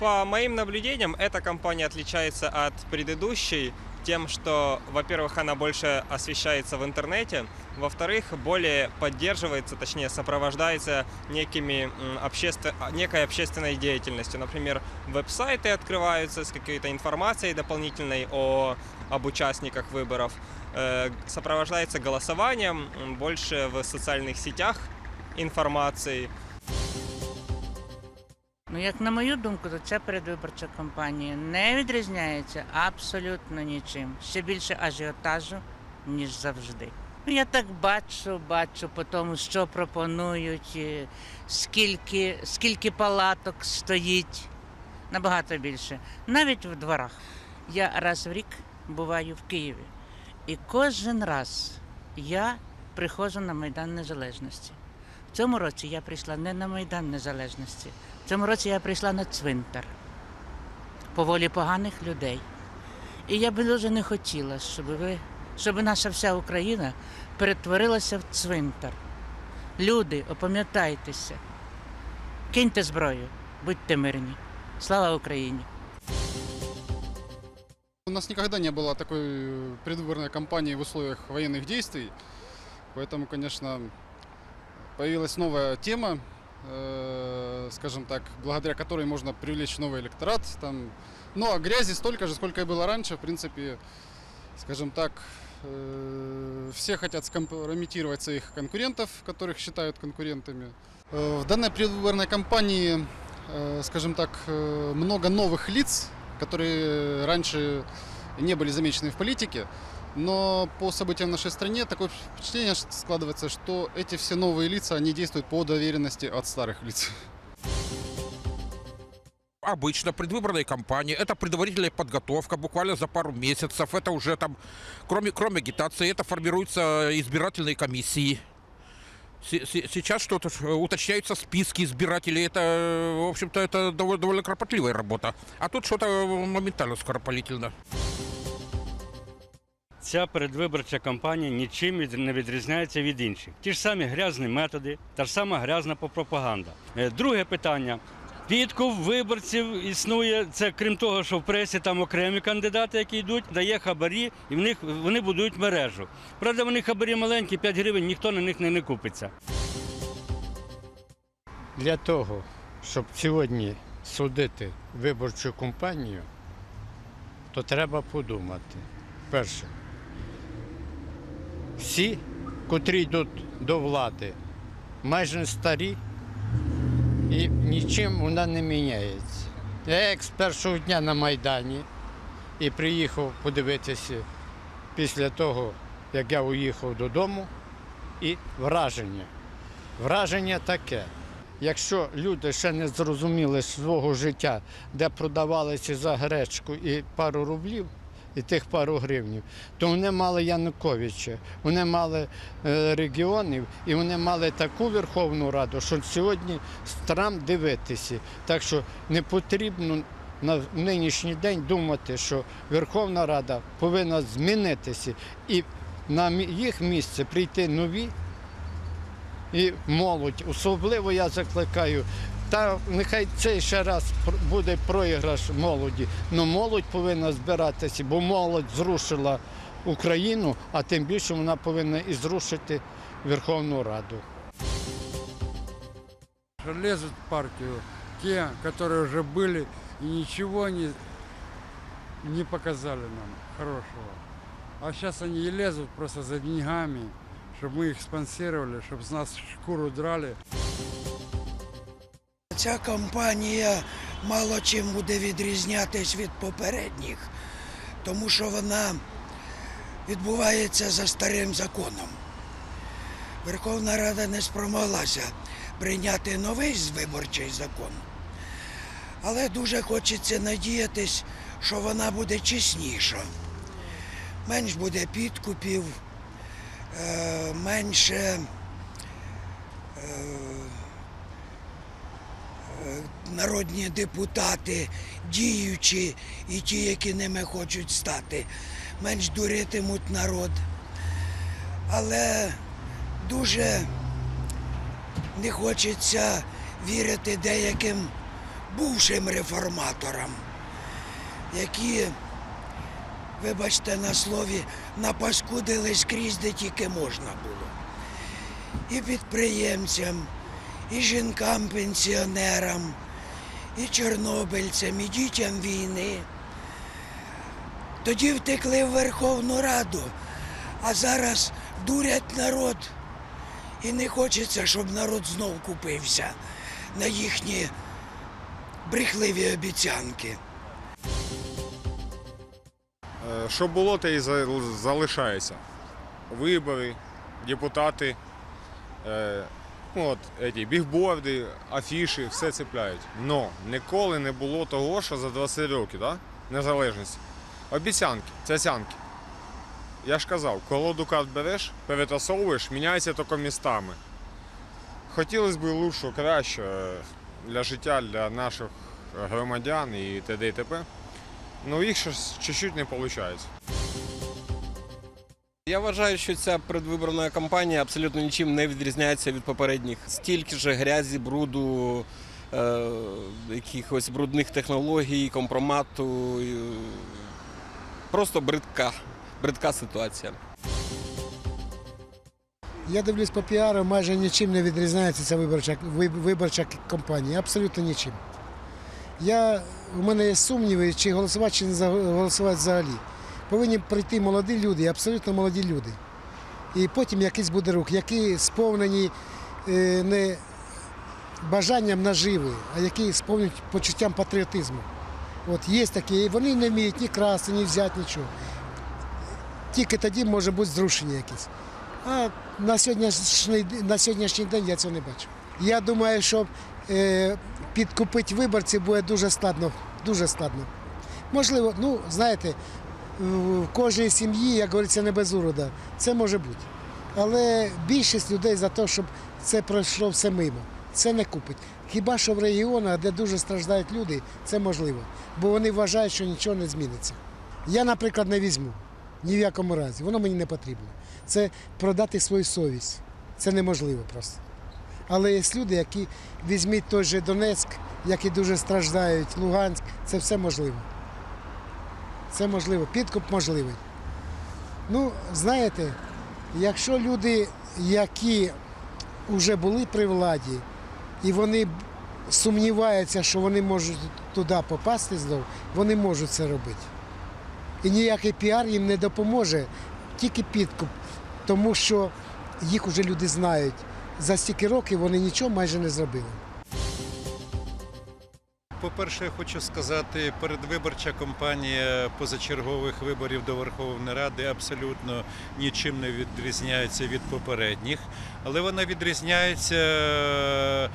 По моим наблюдениям, эта компания отличается от предыдущей тем, что, во-первых, она больше освещается в интернете, во-вторых, более поддерживается, точнее, сопровождается некими а, некой общественной деятельностью. Например, веб-сайты открываются с какой-то информацией дополнительной о, об участниках выборов, Э, сопровождается голосованием, больше в социальных сетях информации. Ну, як на мою думку, то ця передвиборча кампанія не відрізняється абсолютно нічим. Ще більше ажіотажу, ніж завжди. Ну, я так бачу, бачу по тому, що пропонують, скільки, скільки палаток стоїть. Набагато більше. Навіть в дворах. Я раз в рік буваю в Києві. І кожен раз я приходжу на Майдан Незалежності. В цьому році я прийшла не на Майдан Незалежності В цьому році я прийшла на цвинтар по волі поганих людей. І я би дуже не хотіла, щоб ви, щоб наша вся Україна перетворилася в цвинтар. Люди, опам'ятайтеся, киньте зброю, будьте мирні. Слава Україні! У нас никогда не было такой э, предвыборной кампании в условиях военных действий. Поэтому, конечно, появилась новая тема, э, скажем так, благодаря которой можно привлечь новый электорат. Там, ну, а грязи столько же, сколько и было раньше. В принципе, скажем так, э, все хотят скомпрометировать своих конкурентов, которых считают конкурентами. Э, В данной предвыборной кампании, э, скажем так, э, много новых лиц, которые раньше не были замечены в политике. Но по событиям в нашей стране такое впечатление складывается, что эти все новые лица, они действуют по доверенности от старых лиц. Обычно предвыборная кампания это предварительная подготовка, буквально за пару месяцев. Это уже там, кроме, кроме агитации, это формируются избирательные комиссии. Се- се- Сейчас что-то э, уточняются списки избирателей. Это, э, в общем-то, это довольно, довольно кропотливая работа. А тут что-то э, моментально скоропалительно. Ця передвиборча кампанія нічим не відрізняється від інших. Ті ж самі грязні методи, та ж сама грязна пропаганда. Е, Друге питання. Підкуп виборців існує. Це крім того, що в пресі там окремі кандидати, які йдуть, дає хабарі, і в них вони будують мережу. Правда, вони хабарі маленькі, 5 гривень, ніхто на них не, не купиться. Для того, щоб сьогодні судити виборчу кампанію, то треба подумати. Перше, всі, котрі йдуть до влади, майже старі і нічим вона не міняється. Я як з першого дня на Майдані і приїхав подивитися після того, як я уїхав додому, і враження. Враження таке. Якщо люди ще не зрозуміли свого життя, де продавалися за гречку і пару рублів, і тих пару гривнів, то вони мали Януковича, вони мали е, регіонів і вони мали таку Верховну Раду, що сьогодні страм дивитися. Так що не потрібно на нинішній день думати, що Верховна Рада повинна змінитися і на їх місце прийти нові і молодь. Особливо я закликаю. Та нехай цей ще раз пр- буде проіграш молоді. але молодь повинна збиратися, бо молодь зрушила Україну, а тим більше вона повинна і зрушити Верховну Раду. что лезут в партию те, которые уже были и ничего не, не показали нам хорошего. А сейчас они и лезут просто за деньгами, чтобы мы их спонсировали, чтобы с нас шкуру драли. Ця кампанія мало чим буде відрізнятись від попередніх, тому що вона відбувається за старим законом. Верховна Рада не спромоглася прийняти новий виборчий закон. Але дуже хочеться надіятись, що вона буде чесніша. Менш буде підкупів, е, менше е, народні депутати, діючі і ті, які ними хочуть стати, менш дуритимуть народ. Але дуже не хочеться вірити деяким бувшим реформаторам, які, вибачте на слові, напаскудили скрізь, де тільки можна було. І підприємцям, і жінкам-пенсіонерам, і чорнобильцям, і дітям війни. Тоді втекли в Верховну Раду, а зараз дурять народ. І не хочеться, щоб народ знов купився на їхні брехливі обіцянки. Е, Що було, те і залишається. Вибори, депутати, е, от, еті, бігборди, афіші, все цепляють. Но ніколи не було того, що за 20 років да? незалежності. Обіцянки, цяцянки. Я ж казав, колоду карт береш, перетасовуєш, міняється тільки містами. Хотілося б лучше, краще е, для життя, для наших громадян і т.д. і т.п. Ну їх щось чуть-чуть не виходить. Я вважаю, що ця предвиборна кампанія абсолютно нічим не відрізняється від попередніх. Стільки ж грязі, бруду, е, якихось брудних технологій, компромату. е, Просто бридка, бридка ситуація. Я дивлюсь по піару, майже нічим не відрізняється ця виборча, виб- виборча кампанія. Абсолютно нічим. Я, у мене є сумніви, чи голосувати, чи не голосувати взагалі. Повинні прийти молоді люди, абсолютно молоді люди. І потім якийсь буде рух, які сповнені е, не бажанням наживи, а які сповнені почуттям патріотизму. От є такі, і вони не вміють ні красти, ні взяти нічого. Тільки тоді може бути зрушення якесь. А на сьогоднішній, на сьогоднішній день я цього не бачу. Я думаю, що е, підкупити виборців буде дуже складно. Дуже складно. Можливо, ну, знаєте, в кожній сім'ї, як говориться, не без урода. Це може бути. Але більшість людей за те, щоб це пройшло все мимо. Це не купить. Хіба що в регіонах, де дуже страждають люди, це можливо. Бо вони вважають, що нічого не зміниться. Я, наприклад, не візьму. Ні в якому разі. Воно мені не потрібно. Це продати свою совість. Це неможливо просто. Але є люди, які візьміть той же Донецьк, які дуже страждають, Луганськ, це все можливо. Це можливо, підкуп можливий. Ну, знаєте, якщо люди, які вже були при владі, і вони сумніваються, що вони можуть туди попасти знову, вони можуть це робити. І ніякий піар їм не допоможе, тільки підкуп. Тому що їх вже люди знають. За стільки років вони нічого майже не зробили. По-перше, я хочу сказати, передвиборча кампанія позачергових виборів до Верховної Ради абсолютно нічим не відрізняється від попередніх, але вона відрізняється е,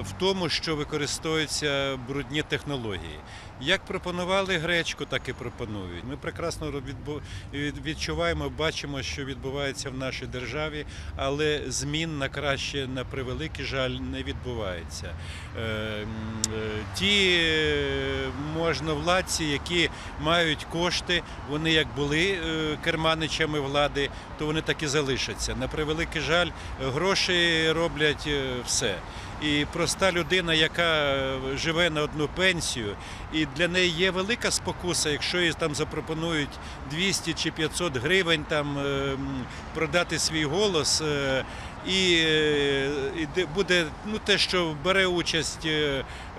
в тому, що використовуються брудні технології. Як пропонували гречку, так і пропонують. Ми прекрасно відчуваємо, бачимо, що відбувається в нашій державі, але змін на краще, на превеликий жаль, не відбувається. Е, е, Ті е, можновладці, які мають кошти, вони як були керманичами влади, то вони так і залишаться. На превеликий жаль, гроші роблять все. І проста людина, яка е, живе на одну пенсію, і для неї є велика спокуса, якщо їй там запропонують 200 чи 500 гривень там е, продати свій голос. е, І, і де- буде ну, те, що бере участь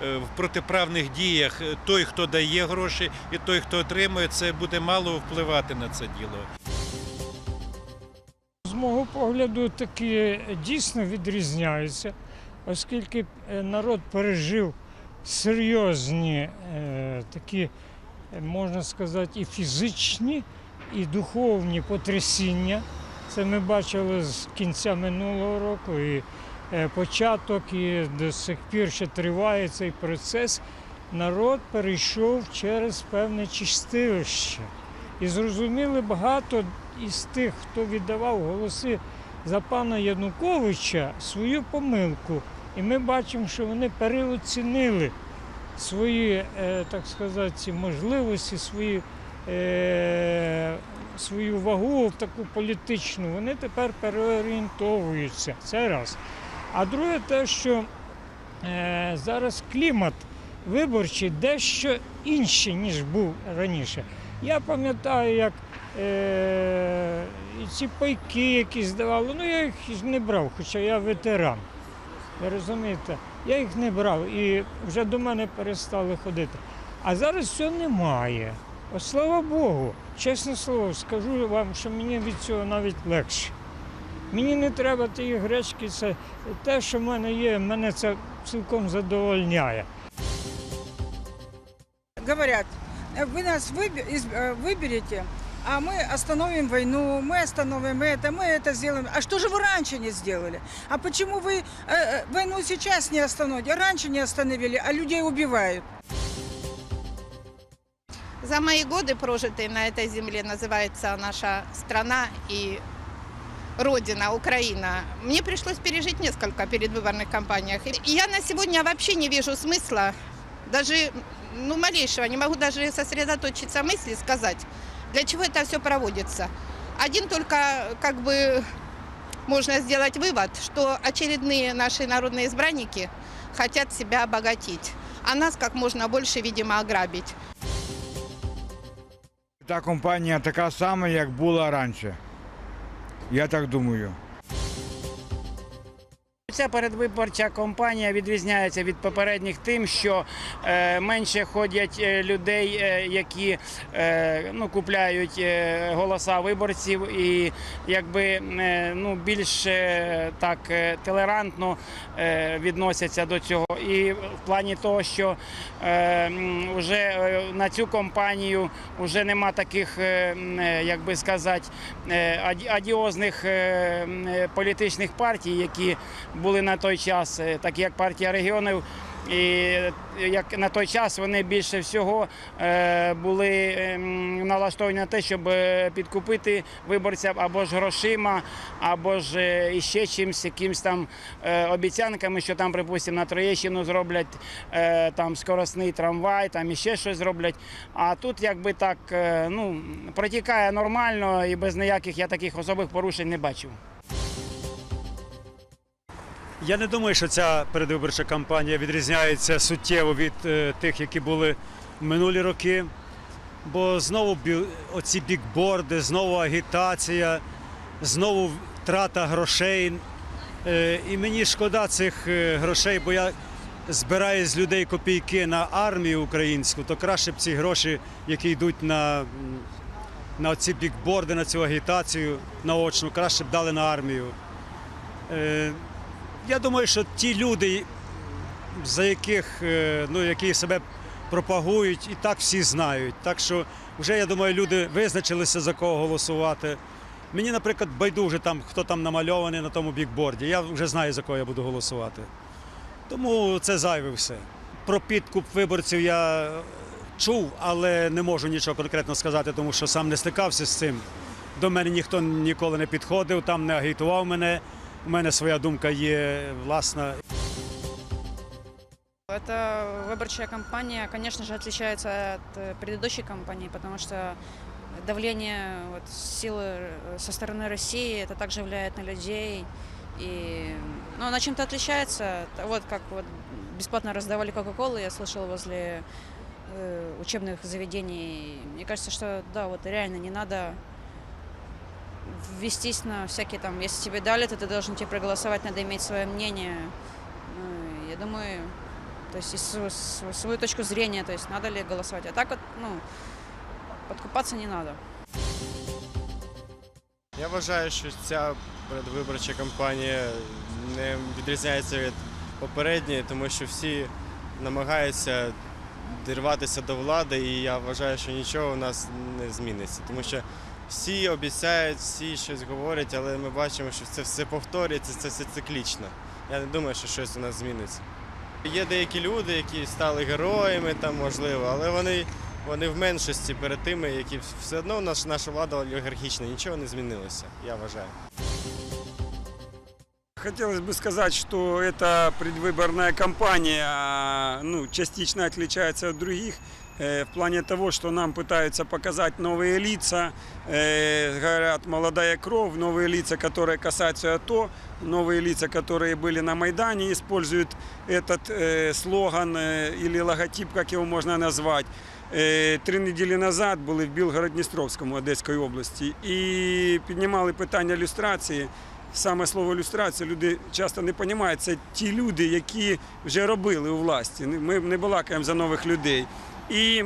в протиправних діях той, хто дає гроші, і той, хто отримує, це буде мало впливати на це діло. З мого погляду, таки дійсно відрізняються, оскільки е, народ пережив серйозні е, такі, е, можна сказати, і фізичні, і духовні потрясіння. Це ми бачили з кінця минулого року, і початок, і до сих пір ще триває цей процес. Народ перейшов через певне чистилище. І зрозуміли багато із тих, хто віддавав голоси за пана Януковича, свою помилку. І ми бачимо, що вони переоцінили свої, е, так сказати, можливості, свої, е, свою вагу в таку політичну. Вони тепер переорієнтовуються. Це раз. А друге те, що е, зараз клімат виборчий дещо інший, ніж був раніше. Я пам'ятаю, як е, і ці пайки, які здавали, ну я їх ж не брав, хоча я ветеран. Ви розумієте? Я їх не брав і вже до мене перестали ходити. А зараз цього немає. От слава Богу, чесне слово, скажу вам, що мені від цього навіть легше. Мені не треба тієї гречки, це те, що в мене є, мене це цілком задовольняє. говорят, «Э, вы нас выбе- из- э, выберете, а мы остановим войну, мы остановим это, мы это сделаем. А что же вы раньше не сделали? А почему вы э, э, войну сейчас не остановите, а раньше не остановили, а людей убивают? За мои годы, прожитые на этой земле, называется наша страна и Родина, Украина. Мне пришлось пережить несколько передвыборных кампаниях. И я на сегодня вообще не вижу смысла, даже ну, малейшего, не могу даже сосредоточиться мысли, сказать, для чего это все проводится. Один только как бы можно сделать вывод, что очередные наши народные избранники хотят себя обогатить, а нас как можно больше, видимо, ограбить. Та компанія така сама, як була раніше. Я так думаю. Ця передвиборча кампанія відрізняється від попередніх тим, що е, менше ходять е, людей, е, які ну, купляють голоса виборців і якби ну, більш так толерантно відносяться до цього. І в плані того, що вже на цю кампанію вже нема таких, як би сказати, адіозних політичних партій, які були на той час, е, так як партія регіонів. І е, як на той час вони більше всього е, були ем, налаштовані на те, щоб підкупити виборців або ж грошима, або ж іще чимось, якимсь там обіцянками, що там, припустимо, на Троєщину зроблять там скоросний трамвай, там іще щось зроблять. А тут якби так ну, протікає нормально і без ніяких я таких особих порушень не бачив. Я не думаю, що ця передвиборча кампанія відрізняється суттєво від е, тих, які були минулі роки. Бо знову оці бікборди, знову агітація, знову трата грошей. Е, і мені шкода цих е, грошей, бо я збираю з людей копійки на армію українську, то краще б ці гроші, які йдуть на, на ці бікборди, на цю агітацію наочну, краще б дали на армію. Я думаю, що ті люди, за яких е, ну, які себе пропагують, і так всі знають. Так що вже я думаю, люди визначилися за кого голосувати. Мені, наприклад, байдуже там, хто там намальований на тому бікборді. Я вже знаю, за кого я буду голосувати. Тому це зайве все. Про підкуп виборців я чув, але не можу нічого конкретно сказати, тому що сам не стикався з цим. До мене ніхто ніколи не підходив, там не агітував мене. У мене своя думка є власна. Эта выборчая кампания, конечно же, отличается от э, предыдущей кампании, потому что давление вот, силы э, со стороны России, это также влияет на людей. И, ну, она чем-то отличается. Вот как вот бесплатно раздавали Кока-Колу, я слышала возле э, учебных заведений. Мне кажется, что да, вот реально не надо на всякие там, если тебе дали, то ты должен тебе проголосовать, надо иметь свое мнение. Ну, я думаю, то есть и св- св- свою точку зрения, то есть надо ли голосовать. А так вот, ну, подкупаться не надо. Я вважаю, що ця передвиборча кампанія не відрізняється від попередньої, тому що всі намагаються дірватися до влади, і я вважаю, що нічого у нас не зміниться. Тому що всі обіцяють, всі щось говорять, але ми бачимо, що це все повторюється, це все циклічно. Я не думаю, що щось у нас зміниться. Є деякі люди, які стали героями, там, можливо, але вони, вони в меншості перед тими, які все одно наш, наша влада олігархічна, нічого не змінилося, я вважаю. Хотелось бы сказать, что эта предвыборная кампания ну, частично отличается от других э, в плане того, что нам пытаются показать новые лица, э, говорят, молодая кровь, новые лица, которые касаются АТО, новые лица, которые были на Майдане, используют этот э, слоган э, или логотип, как его можно назвать. Е, Три неділі назад були в Білгород-Дністровському Одеської області і піднімали питання люстрації. Саме слово люстрація люди часто не розуміють. Це ті люди, які вже робили у власті. Ми не балакаємо за нових людей. І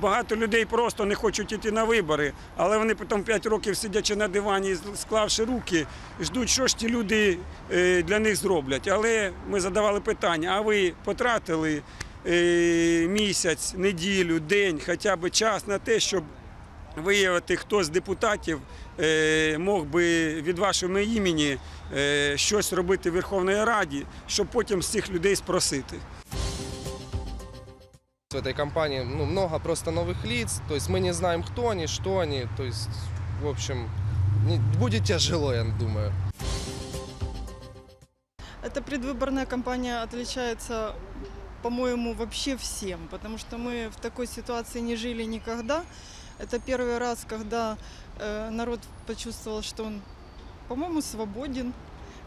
багато людей просто не хочуть йти на вибори, але вони потім 5 років сидячи на дивані, склавши руки, ждуть, що ж ті люди е, для них зроблять. Але ми задавали питання: а ви потратили е, місяць, неділю, день, хоча б час на те, щоб виявити, хто з депутатів е, мог би від вашого імені щось робити в Верховній Раді, щоб потім з цих людей спросити. В этой компании ну, много просто новых лиц, то есть мы не знаем, кто они, что они, то есть, в общем, не- будет тяжело, я думаю. Эта предвыборная кампания отличается, по-моему, вообще всем, потому что мы в такой ситуации не жили никогда. Это первый раз, когда э, народ почувствовал, что он, по-моему, свободен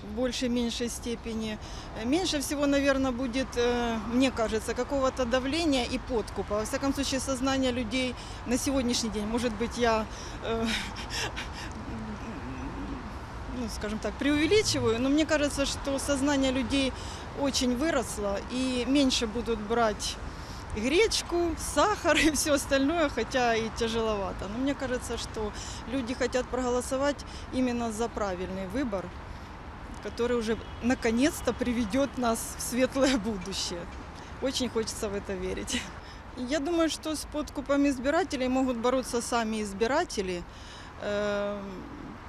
в большей меньшей степени. Меньше всего, наверное, будет, э, мне кажется, какого-то давления и подкупа. Во всяком случае, сознание людей на сегодняшний день, может быть, я э, ну, скажем так, преувеличиваю, но мне кажется, что сознание людей очень выросло и меньше будут брать гречку, сахар и все остальное, хотя и тяжеловато. Но мне кажется, что люди хотят проголосовать именно за правильный выбор, который уже наконец-то приведет нас в светлое будущее. Очень хочется в это верить. Я думаю, что с подкупом избирателей могут бороться сами избиратели. Эм,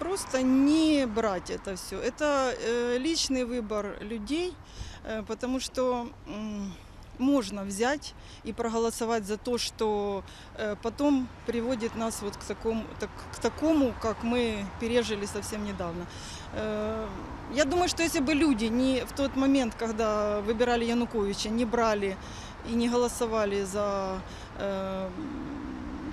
Просто не брать это все. Это э, личный выбор людей, э, потому что можно взять и проголосовать за то, что э, потом приводит нас вот к такому, так- к такому, как мы пережили совсем недавно. Э, Я думаю, что если бы люди не в тот момент, когда выбирали Януковича, не брали и не голосовали за э,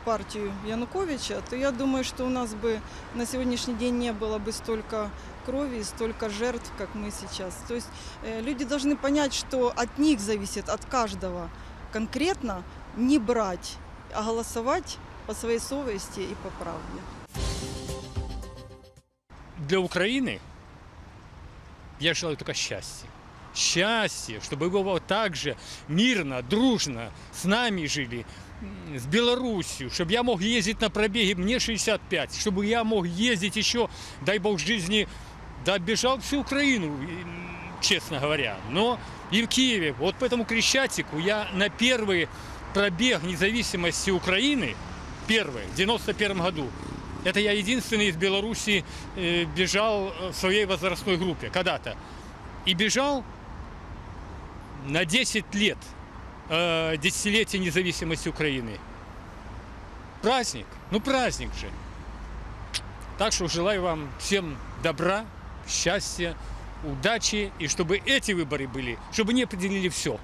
партию Януковича, то я думаю, что у нас бы на сегодняшний день не было бы столько крови и столько жертв, как мы сейчас. То есть э, люди должны понять, что от них зависит, от каждого конкретно не брать, а голосовать по своей совести и по правде. для Украины я желаю только счастья. Счастье, чтобы было так же мирно, дружно с нами жили, м, с Белоруссией, чтобы я мог ездить на пробеге, мне 65, чтобы я мог ездить еще, дай бог жизни, да оббежал всю Украину, и, м, честно говоря. Но и в Киеве, вот по этому Крещатику я на первый пробег независимости Украины, первый, в 91 году, это я единственный из Беларуси э, бежал в своей возрастной группе когда-то. И бежал на 10 лет э, десятилетия независимости Украины. Праздник, ну праздник же. Так что желаю вам всем добра, счастья, удачи, и чтобы эти выборы были, чтобы они определили все.